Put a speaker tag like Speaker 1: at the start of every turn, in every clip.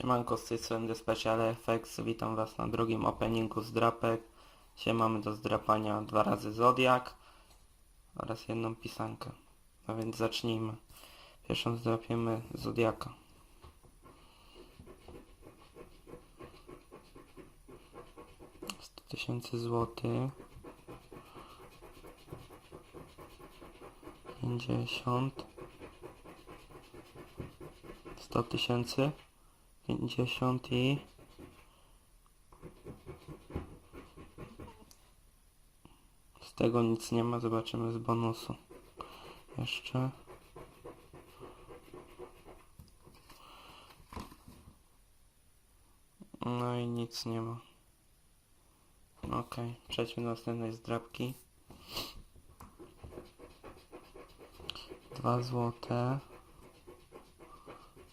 Speaker 1: Siemanko, z tej strony The Special Effects. Witam Was na drugim openingu z drapek. Dzisiaj mamy do zdrapania dwa razy Zodiak oraz jedną pisankę. No więc zacznijmy. Pierwszą zdrapiemy Zodiaka. Tysięcy złotych. Pięćdziesiąt. Sto tysięcy. 50 i z tego nic nie ma, zobaczymy z bonusu. Jeszcze no i nic nie ma. Ok, przejdźmy do następnej zdrabki. Dwa złote.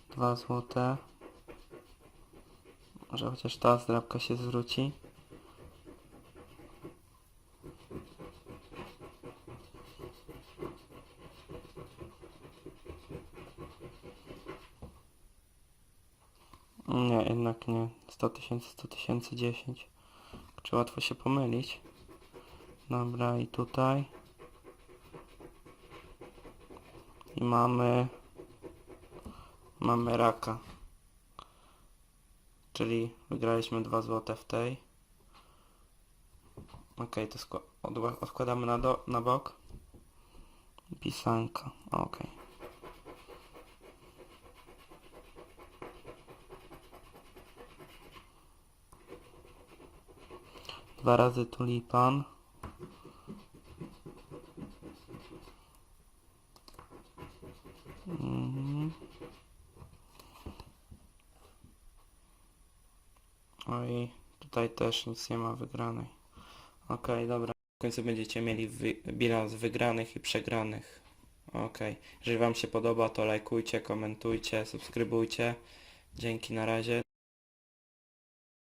Speaker 1: Dwa złote. Może chociaż ta zdrabka się zwróci. Nie, jednak nie. 100 tysięcy, 100 tysięcy, 10. Czy łatwo się pomylić? Dobra, i tutaj. I mamy... Mamy raka. Czyli wygraliśmy 2 złote w tej. Ok, to odkładamy na, do- na bok. Pisanka. Ok. Dwa razy tulipan. Mhm. Oj, tutaj też nic nie ma wygranej. Okej, dobra. W końcu będziecie mieli wy bilans wygranych i przegranych. Okej. Jeżeli Wam się podoba, to lajkujcie, komentujcie, subskrybujcie. Dzięki na razie.